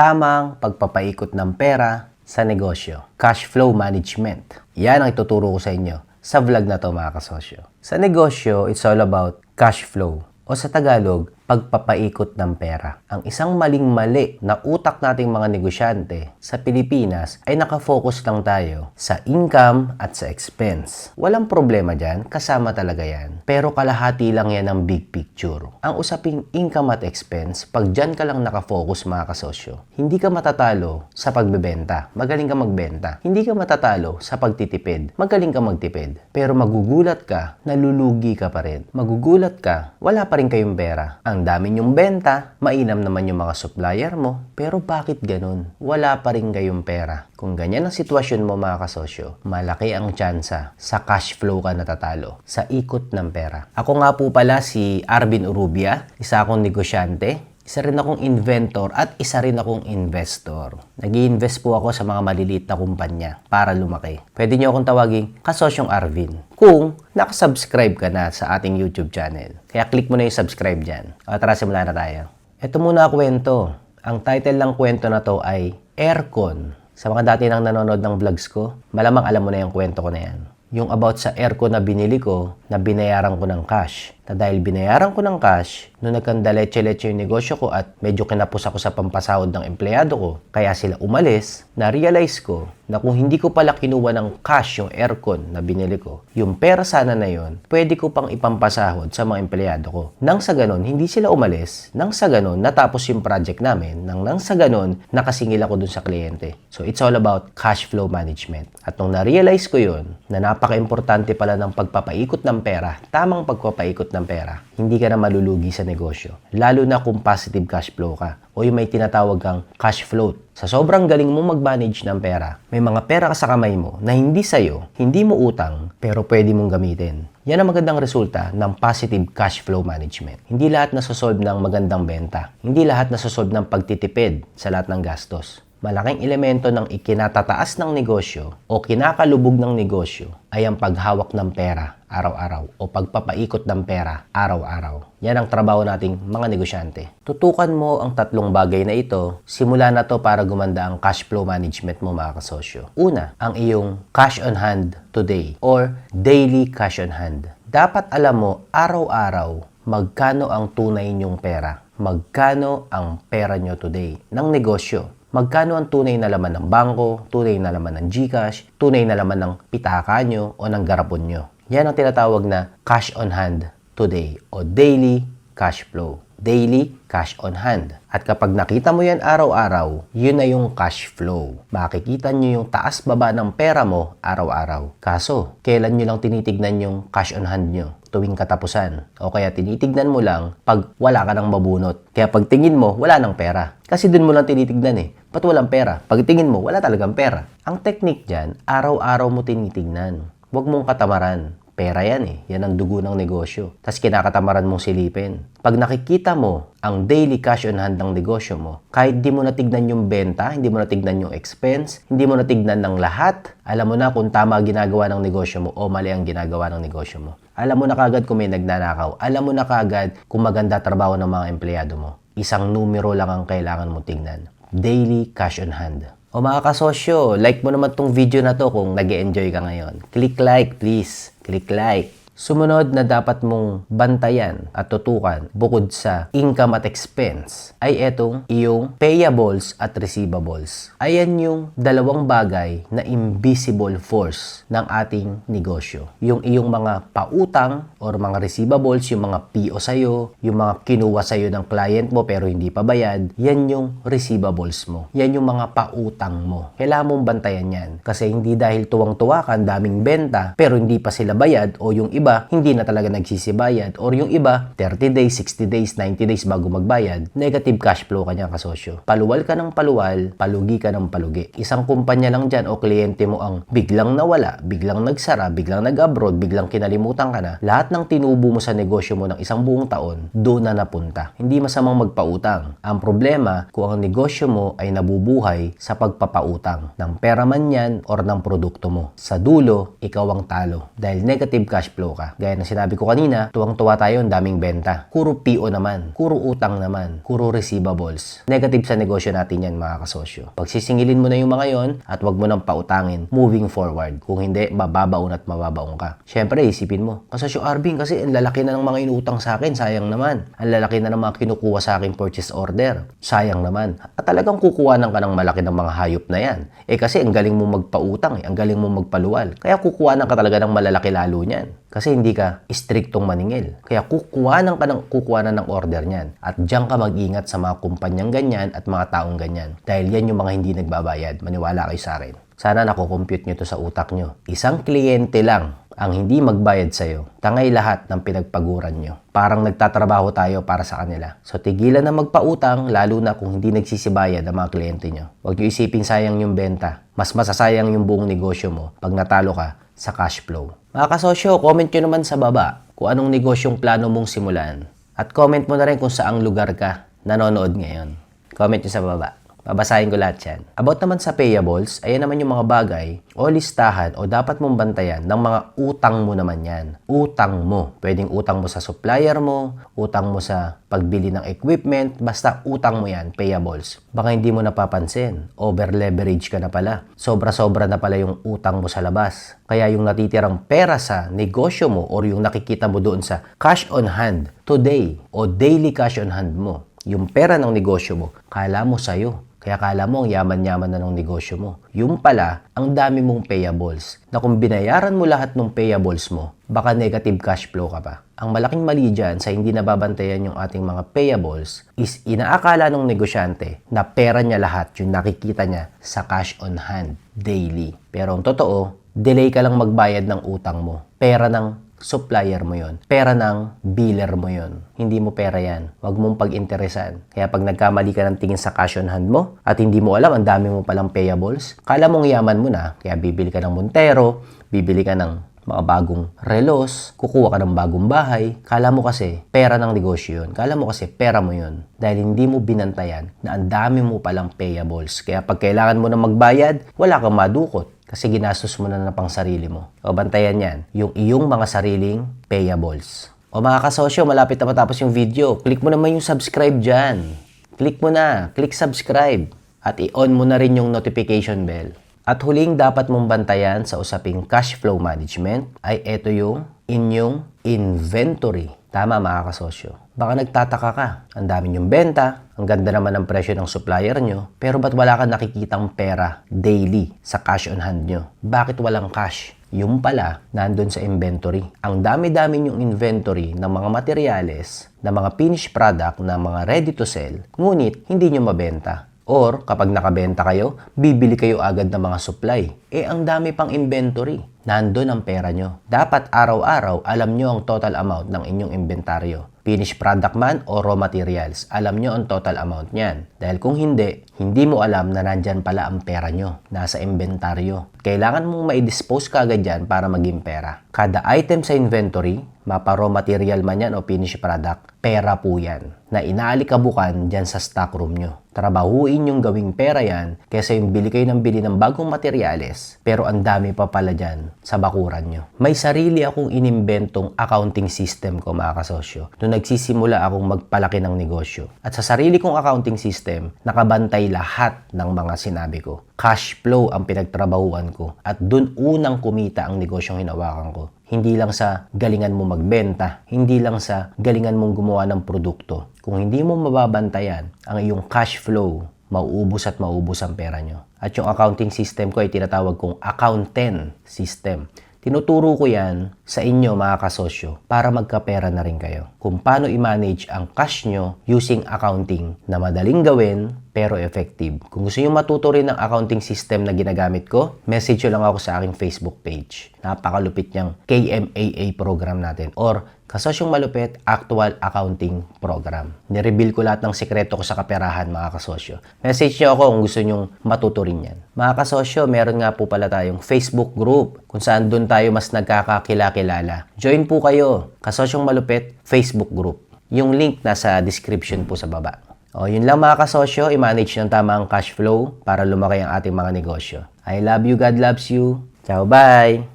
tamang pagpapaikot ng pera sa negosyo. Cash flow management. Yan ang ituturo ko sa inyo sa vlog na to mga kasosyo. Sa negosyo, it's all about cash flow. O sa Tagalog, pagpapaikot ng pera. Ang isang maling-mali na utak nating mga negosyante sa Pilipinas ay nakafocus lang tayo sa income at sa expense. Walang problema dyan, kasama talaga yan. Pero kalahati lang yan ng big picture. Ang usaping income at expense, pag dyan ka lang nakafocus mga kasosyo, hindi ka matatalo sa pagbebenta. Magaling ka magbenta. Hindi ka matatalo sa pagtitipid. Magaling ka magtipid. Pero magugulat ka, nalulugi ka pa rin. Magugulat ka, wala pa rin kayong pera. Ang dami nyong benta, mainam naman yung mga supplier mo, pero bakit ganun? Wala pa rin kayong pera. Kung ganyan ang sitwasyon mo mga kasosyo, malaki ang tsansa sa cash flow ka natatalo, sa ikot ng pera. Ako nga po pala si Arvin Urubia, isa akong negosyante, isa rin akong inventor at isa rin akong investor. nag invest po ako sa mga maliliit na kumpanya para lumaki. Pwede niyo akong tawaging kasosyong Arvin kung nakasubscribe ka na sa ating YouTube channel. Kaya click mo na yung subscribe dyan. O tara, simulan na tayo. Ito muna ang kwento. Ang title ng kwento na to ay Aircon. Sa mga dati nang nanonood ng vlogs ko, malamang alam mo na yung kwento ko na yan. Yung about sa aircon na binili ko, na binayaran ko ng cash. Na dahil binayaran ko ng cash, nung nagkandaletse-letse yung negosyo ko at medyo kinapos ako sa pampasahod ng empleyado ko, kaya sila umalis, na-realize ko na kung hindi ko pala kinuha ng cash yung aircon na binili ko, yung pera sana na yon, pwede ko pang ipampasahod sa mga empleyado ko. Nang sa ganon, hindi sila umalis. Nang sa ganon, natapos yung project namin. Nang nang sa ganon, nakasingil ako dun sa kliyente. So, it's all about cash flow management. At nung na-realize ko yun, na napaka-importante pala ng pagpapaikot ng pera, tamang pagpapaikot ng pera, hindi ka na malulugi sa negosyo. Lalo na kung positive cash flow ka o yung may tinatawag kang cash float. Sa sobrang galing mo mag-manage ng pera, may mga pera ka sa kamay mo na hindi sa'yo, hindi mo utang, pero pwede mong gamitin. Yan ang magandang resulta ng positive cash flow management. Hindi lahat nasosolve ng magandang benta. Hindi lahat nasosolve ng pagtitipid sa lahat ng gastos. Malaking elemento ng ikinatataas ng negosyo o kinakalubog ng negosyo ay ang paghawak ng pera araw-araw o pagpapaikot ng pera araw-araw. Yan ang trabaho nating mga negosyante. Tutukan mo ang tatlong bagay na ito, simula na to para gumanda ang cash flow management mo mga kasosyo. Una, ang iyong cash on hand today or daily cash on hand. Dapat alam mo araw-araw magkano ang tunay niyong pera. Magkano ang pera nyo today ng negosyo magkano ang tunay na laman ng bangko, tunay na laman ng GCash, tunay na laman ng pitaka nyo o ng garapon nyo. Yan ang tinatawag na cash on hand today o daily cash flow. Daily cash on hand. At kapag nakita mo yan araw-araw, yun na yung cash flow. Makikita nyo yung taas-baba ng pera mo araw-araw. Kaso, kailan nyo lang tinitignan yung cash on hand nyo? Tuwing katapusan. O kaya tinitignan mo lang pag wala ka nang mabunot. Kaya pag tingin mo, wala nang pera. Kasi dun mo lang tinitignan eh. Ba't walang pera? Pag tingin mo, wala talagang pera. Ang technique dyan, araw-araw mo tinitignan. Huwag mong katamaran. Pera yan eh. Yan ang dugo ng negosyo. Tapos kinakatamaran mong silipin. Pag nakikita mo ang daily cash on hand ng negosyo mo, kahit di mo natignan yung benta, hindi mo natignan yung expense, hindi mo natignan ng lahat, alam mo na kung tama ginagawa ng negosyo mo o mali ang ginagawa ng negosyo mo. Alam mo na kagad kung may nagnanakaw. Alam mo na kagad kung maganda trabaho ng mga empleyado mo. Isang numero lang ang kailangan mo tingnan. Daily cash on hand. O mga kasosyo, like mo naman tong video na to kung nag enjoy ka ngayon. Click like please. Click like. Sumunod na dapat mong bantayan at tutukan bukod sa income at expense ay etong iyong payables at receivables. Ayan yung dalawang bagay na invisible force ng ating negosyo. Yung iyong mga pautang or mga receivables, yung mga PO sa'yo, yung mga kinuha sa'yo ng client mo pero hindi pa bayad, yan yung receivables mo. Yan yung mga pautang mo. Kailangan mong bantayan yan. Kasi hindi dahil tuwang-tuwa ka, daming benta, pero hindi pa sila bayad o yung iba hindi na talaga nagsisibayad or yung iba 30 days, 60 days, 90 days bago magbayad, negative cash flow kanya kasosyo. Paluwal ka ng paluwal, palugi ka ng palugi. Isang kumpanya lang dyan o kliyente mo ang biglang nawala, biglang nagsara, biglang nag-abroad, biglang kinalimutan ka na, lahat ng tinubo mo sa negosyo mo ng isang buong taon, doon na napunta. Hindi masamang magpautang. Ang problema, kung ang negosyo mo ay nabubuhay sa pagpapautang ng pera man yan or ng produkto mo. Sa dulo, ikaw ang talo dahil negative cash flow ka ka. Gaya ng sinabi ko kanina, tuwang-tuwa tayo, ang daming benta. Kuro PO naman, kuro utang naman, kuro receivables. Negative sa negosyo natin yan mga kasosyo. Pagsisingilin mo na yung mga yon at wag mo nang pautangin moving forward. Kung hindi, mababaon at mababaon ka. Siyempre, isipin mo, kasosyo Arvin kasi ang lalaki na ng mga inutang sa akin, sayang naman. Ang lalaki na ng mga kinukuha sa akin purchase order, sayang naman. At talagang kukuha ng ka ng malaki ng mga hayop na yan. Eh kasi ang galing mo magpautang, eh. ang galing mo magpaluwal. Kaya kukuha ng ka talaga ng malalaki lalo niyan. Kasi hindi ka striktong maningil. Kaya kukuha ng ka ng, kukuha na ng order niyan. At diyan ka mag-ingat sa mga kumpanyang ganyan at mga taong ganyan. Dahil yan yung mga hindi nagbabayad. Maniwala kayo sa akin. Sana nakocompute nyo to sa utak nyo. Isang kliyente lang ang hindi magbayad sa'yo, tangay lahat ng pinagpaguran nyo. Parang nagtatrabaho tayo para sa kanila. So tigilan na magpautang, lalo na kung hindi nagsisibayad ang mga kliyente nyo. Huwag nyo isipin sayang yung benta. Mas masasayang yung buong negosyo mo pag natalo ka sa cash flow. Mga kasosyo, comment nyo naman sa baba kung anong negosyong plano mong simulan. At comment mo na rin kung saang lugar ka nanonood ngayon. Comment nyo sa baba. Babasahin ko lahat yan. About naman sa payables, ayan naman yung mga bagay o listahan o dapat mong bantayan ng mga utang mo naman yan. Utang mo. Pwedeng utang mo sa supplier mo, utang mo sa pagbili ng equipment, basta utang mo yan, payables. Baka hindi mo napapansin, over leverage ka na pala. Sobra-sobra na pala yung utang mo sa labas. Kaya yung natitirang pera sa negosyo mo or yung nakikita mo doon sa cash on hand today o daily cash on hand mo, yung pera ng negosyo mo, kala mo sa'yo. Kaya kala mo ang yaman-yaman na ng negosyo mo. Yung pala, ang dami mong payables. Na kung binayaran mo lahat ng payables mo, baka negative cash flow ka pa. Ang malaking mali dyan sa hindi nababantayan yung ating mga payables is inaakala ng negosyante na pera niya lahat yung nakikita niya sa cash on hand daily. Pero ang totoo, delay ka lang magbayad ng utang mo. Pera ng supplier mo yon. Pera ng biller mo yon. Hindi mo pera yan. Huwag mong pag-interesan. Kaya pag nagkamali ka ng tingin sa cash on hand mo at hindi mo alam, ang dami mo palang payables, kala mong yaman mo na. Kaya bibili ka ng Montero, bibili ka ng mga bagong relos, kukuha ka ng bagong bahay, kala mo kasi pera ng negosyo yun. Kala mo kasi pera mo yun. Dahil hindi mo binantayan na ang dami mo palang payables. Kaya pag kailangan mo na magbayad, wala kang madukot kasi ginastos mo na na pang sarili mo. O bantayan yan, yung iyong mga sariling payables. O mga kasosyo, malapit na matapos yung video. Click mo naman yung subscribe dyan. Click mo na, click subscribe. At i-on mo na rin yung notification bell. At huling dapat mong bantayan sa usaping cash flow management ay ito yung inyong inventory. Tama mga kasosyo. Baka nagtataka ka, ang dami yung benta, ang ganda naman ng presyo ng supplier nyo, pero ba't wala kang nakikitang pera daily sa cash on hand nyo? Bakit walang cash? Yung pala, nandun sa inventory. Ang dami-dami yung inventory ng mga materyales, ng mga finished product, na mga ready to sell, ngunit hindi nyo mabenta. Or kapag nakabenta kayo, bibili kayo agad ng mga supply. Eh ang dami pang inventory. Nandun ang pera nyo. Dapat araw-araw alam nyo ang total amount ng inyong inventaryo. Finished product man o raw materials, alam nyo ang total amount niyan. Dahil kung hindi, hindi mo alam na nandyan pala ang pera nyo, nasa inventaryo. Kailangan mong ma-dispose ka agad yan para maging pera. Kada item sa inventory, mapa raw material man yan o finished product, pera po yan na inaalikabukan dyan sa stock room nyo. Trabahuin yung gawing pera yan kaysa yung bili kayo ng bili ng bagong materyales pero ang dami pa pala dyan sa bakuran nyo. May sarili akong inimbentong accounting system ko mga kasosyo nung nagsisimula akong magpalaki ng negosyo. At sa sarili kong accounting system, nakabantay lahat ng mga sinabi ko. Cash flow ang pinagtrabahuan ko at dun unang kumita ang negosyong hinawakan ko. Hindi lang sa galingan mo magbenta, hindi lang sa galingan mong gumawa ng produkto. Kung hindi mo mababantayan ang iyong cash flow, mauubos at maubos ang pera nyo. At yung accounting system ko ay tinatawag kong accountant system. Tinuturo ko yan sa inyo mga kasosyo para magkapera na rin kayo. Kung paano i-manage ang cash nyo using accounting na madaling gawin pero effective. Kung gusto nyo matuto rin ng accounting system na ginagamit ko, message nyo lang ako sa aking Facebook page. Napakalupit niyang KMAA program natin or Kasosyong Malupit Actual Accounting Program. Nireveal ko lahat ng sekreto ko sa kaperahan mga kasosyo. Message nyo ako kung gusto nyong matuto rin yan. Mga kasosyo, meron nga po pala tayong Facebook group kung saan doon tayo mas nagkakakilala-kilala. Join po kayo. Kasosyong Malupit Facebook group. Yung link nasa description po sa baba. O, yun lang mga kasosyo, i-manage ng tama ang cash flow para lumaki ang ating mga negosyo. I love you, God loves you. Ciao, bye!